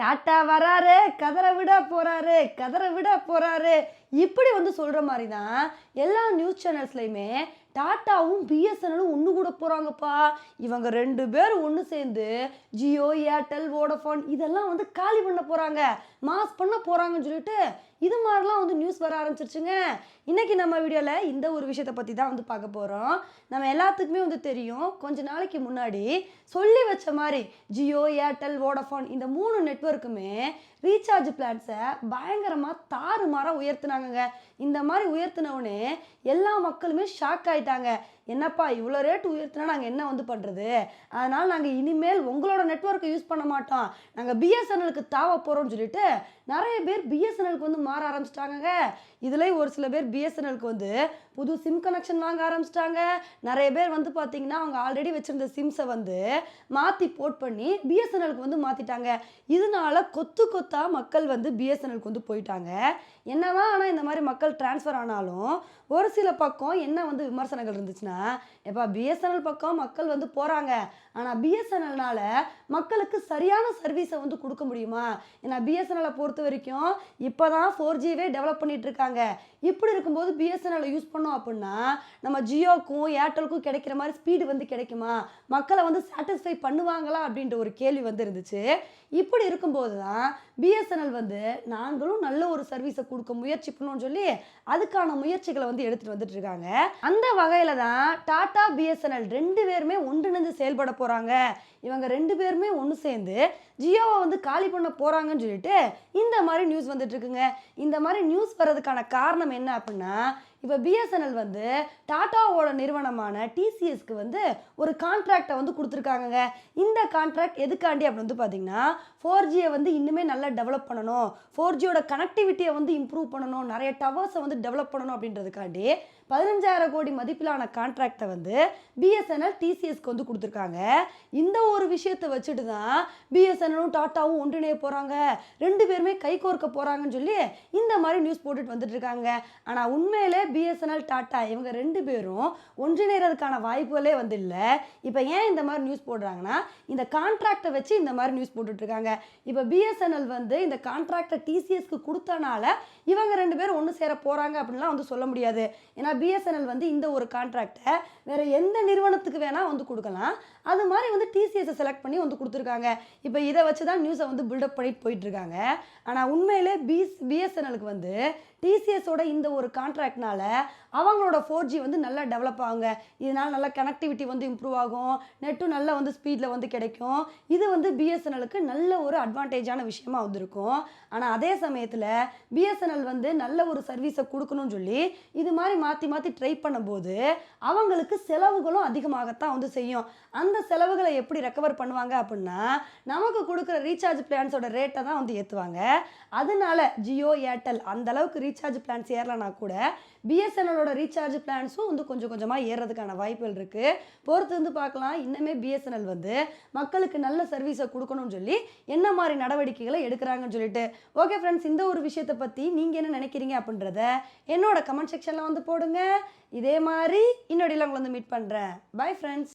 Tata வராரு கதரை விட போகிறாரு கதரை விட போகிறாரு இப்படி வந்து சொல்கிற மாதிரி தான் எல்லா நியூஸ் சேனல்ஸ்லையுமே டாட்டாவும் பிஎஸ்என்எலும் ஒன்று கூட போகிறாங்கப்பா இவங்க ரெண்டு பேரும் ஒன்று சேர்ந்து ஜியோ ஏர்டெல் வோடஃபோன் இதெல்லாம் வந்து காலி பண்ண போகிறாங்க மாஸ் பண்ண போகிறாங்கன்னு சொல்லிட்டு இது மாதிரிலாம் வந்து நியூஸ் வர ஆரம்பிச்சிருச்சுங்க. இன்றைக்கி நம்ம வீடியோவில் இந்த ஒரு விஷயத்தை பற்றி தான் வந்து பார்க்க போகிறோம் நம்ம எல்லாத்துக்குமே வந்து தெரியும். கொஞ்ச நாளைக்கு முன்னாடி சொல்லி வச்ச மாதிரி ஜியோ ஏர்டெல் வோடஃபோன் இந்த மூணு நெட்வொர்க்குமே ரீசார்ஜ் பிளான்ஸை பயங்கரமாக தாறுமாறாக உயர்த்துனாங்கங்க. இந்த மாதிரி உயர்த்தினவுடனே எல்லா மக்களுமே ஷாக் ஆயிட்டாங்க. என்னப்பா இவ்வளோ ரேட் உயர்த்தினா நாங்கள் என்ன வந்து பண்ணுறது அதனால் நாங்கள் இனிமேல் உங்களோட நெட்ஒர்க்கை யூஸ் பண்ண மாட்டோம். நாங்கள் பிஎஸ்என்எலுக்கு தாவ போகிறோம்னு சொல்லிட்டு நிறைய பேர் பிஎஸ்என்எலுக்கு வந்து மாற ஆரம்பிச்சிட்டாங்க இதுலேயும் ஒரு சில பேர் பிஎஸ்என்எலுக்கு வந்து புது சிம் கனெக்ஷன் வாங்க ஆரம்பிச்சிட்டாங்க. நிறைய பேர் வந்து பார்த்தீங்கன்னா அவங்க ஆல்ரெடி வச்சுருந்த சிம்ஸை வந்து மாற்றி போட் பண்ணி பிஎஸ்என்எலுக்கு வந்து மாற்றிட்டாங்க இதனால கொத்து கொத்தாக மக்கள் வந்து பிஎஸ்என்எலுக்கு வந்து போயிட்டாங்க. என்னதான் ஆனால் இந்த மாதிரி மக்கள் டிரான்ஸ்ஃபர் ஆனாலும் ஒரு சில பக்கம் என்ன வந்து விமர்சனங்கள் இருந்துச்சுன்னா இப்போ பிஎஸ்என்எல் பக்கம் மக்கள் வந்து போகிறாங்க ஆனால் பிஎஸ்என்எல்னால் மக்களுக்கு சரியான சர்வீஸை வந்து கொடுக்க முடியுமா? ஏன்னா பிஎஸ்என்எலை பொறுத்த வரைக்கும் இப்போ தான் ஃபோர் ஜிவே டெவலப் பண்ணிகிட்டு இருக்காங்க. இப்படி இருக்கும்போது பிஎஸ்என்எல் யூஸ் பண்ணோம் அப்படின்னா நம்ம ஜியோக்கும் ஏர்டெலுக்கும் கிடைக்கிற மாதிரி ஸ்பீடு வந்து கிடைக்குமா? மக்களை வந்து சாட்டிஸ்ஃபை பண்ணுவாங்களா அப்படின்ற ஒரு கேள்வி வந்து இருந்துச்சு. இப்படி இருக்கும்போது தான் பிஎஸ்என்எல் வந்து நாங்களும் நல்ல ஒரு சர்வீஸை கொடுக்க முயற்சி பண்ணோம்னு சொல்லி அதுக்கான முயற்சிகளை வந்து எடுத்துகிட்டு வந்துட்டு இருக்காங்க. அந்த வகையில் தான் டாடா பிஎஸ்என்எல் ரெண்டு பேருமே ஒன்றிணைந்து செயல்பட போகிறாங்க இவங்க ரெண்டு பேருமே ஒன்று சேர்ந்து ஜியோவை வந்து காலி பண்ண போகிறாங்கன்னு சொல்லிட்டு இந்த மாதிரி நியூஸ் வந்துட்டுருக்குங்க இந்த மாதிரி நியூஸ் வர்றதுக்கான காரணம் என்ன அப்படின்னா இப்போ பிஎஸ்என்எல் வந்து டாட்டாவோட நிறுவனமான டிசிஎஸ்க்கு வந்து ஒரு கான்ட்ராக்டை வந்து கொடுத்துருக்காங்கங்க. இந்த கான்ட்ராக்ட் எதுக்காண்டி அப்படின்னு வந்து பார்த்தீங்கன்னா ஃபோர் ஜியை வந்து இன்னுமே நல்லா டெவலப் பண்ணணும். ஃபோர் ஜியோட கனெக்டிவிட்டியை வந்து இம்ப்ரூவ் பண்ணணும். நிறைய டவர்ஸை வந்து டெவலப் பண்ணணும் அப்படின்றதுக்காண்டி பதினஞ்சாயிரம் கோடி மதிப்பிலான கான்ட்ராக்டை வந்து பிஎஸ்என்எல் டிசிஎஸ்க்கு வந்து கொடுத்துருக்காங்க. இந்த ஒரு விஷயத்தை வச்சுட்டு தான் பிஎஸ்என்எலும் டாட்டாவும் ஒன்றிணைய போகிறாங்க ரெண்டு பேருமே கை கோர்க்க போகிறாங்கன்னு சொல்லி இந்த மாதிரி நியூஸ் போட்டுட்டு வந்துட்டு இருக்காங்க. ஆனால் உண்மையிலே பிஎஸ்என்எல் டாட்டா இவங்க ரெண்டு பேரும் ஒன்றிணைறதுக்கான வாய்ப்புகளே வந்து இல்லை. இப்போ ஏன் இந்த மாதிரி நியூஸ் போடுறாங்கன்னா இந்த கான்ட்ராக்டை வச்சு இந்த மாதிரி நியூஸ் போட்டுட்ருக்காங்க. இப்போ பிஎஸ்என்எல் வந்து இந்த கான்ட்ராக்டை டிசிஎஸ்க்கு கொடுத்தனால இவங்க ரெண்டு பேரும் ஒன்று சேர போகிறாங்க அப்படின்லாம் வந்து சொல்ல முடியாது. ஏன்னா பிஎஸ்என்எல் வந்து இந்த ஒரு கான்ட்ராக்டை வேறு எந்த நிறுவனத்துக்கு வேணால் வந்து கொடுக்கலாம். அது மாதிரி வந்து டிசிஎஸை செலக்ட் பண்ணி வந்து கொடுத்துருக்காங்க. இப்போ இதை வச்சு தான் நியூஸை வந்து பில்டப் பண்ணிட்டு போயிட்டுருக்காங்க ஆனால் உண்மையிலே பிஎஸ் பிஎஸ்என்எலுக்கு வந்து டிசிஎஸோட இந்த ஒரு கான்ட்ராக்ட்னால அவங்களோட ஃபோர் ஜி வந்து நல்லா டெவலப் ஆகுங்க. இதனால் நல்லா கனெக்டிவிட்டி வந்து இம்ப்ரூவ் ஆகும். நெட்டும் நல்லா வந்து ஸ்பீடில் வந்து கிடைக்கும். இது வந்து பிஎஸ்என்எலுக்கு நல்ல ஒரு அட்வான்டேஜான விஷயமா வந்திருக்கும். ஆனால் அதே சமயத்தில் பிஎஸ்என்எல் வந்து நல்ல ஒரு சர்வீஸை கொடுக்கணும்னு சொல்லி இது மாதிரி மாற்றி மாற்றி ட்ரை பண்ணும்போது அவங்களுக்கு செலவுகளும் அதிகமாகத்தான் வந்து செய்யும். அந்த செலவுகளை எப்படி ரெக்கவர் பண்ணுவாங்க அப்படின்னா நமக்கு கொடுக்குற ரீசார்ஜ் பிளான்ஸோட ரேட்டை தான் வந்து ஏற்றுவாங்க அதனால ஜியோ ஏர்டெல் அந்த அளவுக்கு ரீசார்ஜ் பிளான்ஸ் ஏறலைனா கூட பிஎஸ்என்எலோட ரீசார்ஜ் பிளான்ஸும் வந்து கொஞ்சம் கொஞ்சமாக ஏறுறதுக்கான வாய்ப்புகள் இருக்குது பொறுத்து வந்து பார்க்கலாம். இன்னுமே பிஎஸ்என்எல் வந்து மக்களுக்கு நல்ல சர்வீஸை கொடுக்கணும்னு சொல்லி என்ன மாதிரி நடவடிக்கைகளை எடுக்கிறாங்கன்னு சொல்லிட்டு. ஓகே ஃப்ரெண்ட்ஸ் இந்த ஒரு விஷயத்தை பற்றி நீங்கள் என்ன நினைக்கிறீங்க அப்படின்றத என்னோட கமெண்ட் செக்ஷனில் வந்து போடுங்க. இதே மாதிரி இன்னொடியில் உங்களை வந்து மீட் பண்ணுறேன் பை ஃப்ரெண்ட்ஸ்